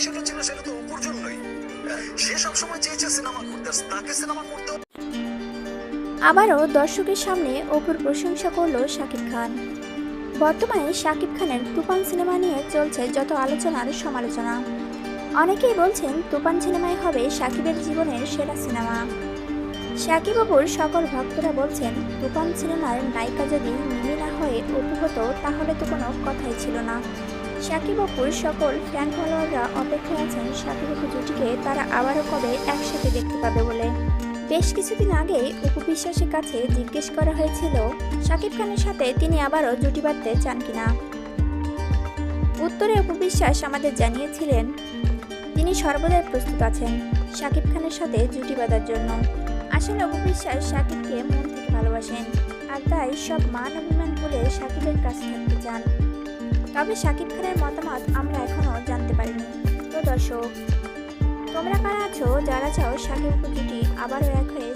বিষয়টা ছিল, সেটা তো অপুর জন্যই। সে সবসময় চেয়েছে সিনেমা করতে, তাকে সিনেমা করতে আবারও দর্শকের সামনে অপুর প্রশংসা করল শাকিব খান। বর্তমানে শাকিব খানের তুফান সিনেমা নিয়ে চলছে যত আলোচনার সমালোচনা। অনেকেই বলছেন তুফান সিনেমাই হবে শাকিবের জীবনের সেরা সিনেমা। শাকিব অপুর সকল ভক্তরা বলছেন, তুফান সিনেমার নায়িকা যদি মিমি না হয়ে অপু হতো তাহলে তো কোনো কথাই ছিল না। শাকিব অপুর সকল ফ্যান ফলোয়াররা অপেক্ষায় আছেন শাকিব অপু জুটিকে তারা আবারও কবে একসাথে দেখতে পাবে বলে। বেশ কিছুদিন আগে অপু বিশ্বাসের কাছে জিজ্ঞেস করা হয়েছিল শাকিব খানের সাথে তিনি আবারও জুটি বাঁধতে চান কিনা? উত্তরে অপু বিশ্বাস আমাদের জানিয়েছিলেন, তিনি সর্বদাই প্রস্তুত আছেন শাকিব খানের সাথে জুটি বাঁধার জন্য। আসলে অপু বিশ্বাস শাকিবকে মন থেকে ভালোবাসেন, আর তাই সব মান অভিমান বলে শাকিবের কাছে থাকতে চান। তবে শাকিব খানের মতামত আমরা এখনও জানতে পারিনি। তো দর্শক, তোমরা কারা আছো, যারা চাও শাকিব কুটিটি আবারও এক হয়ে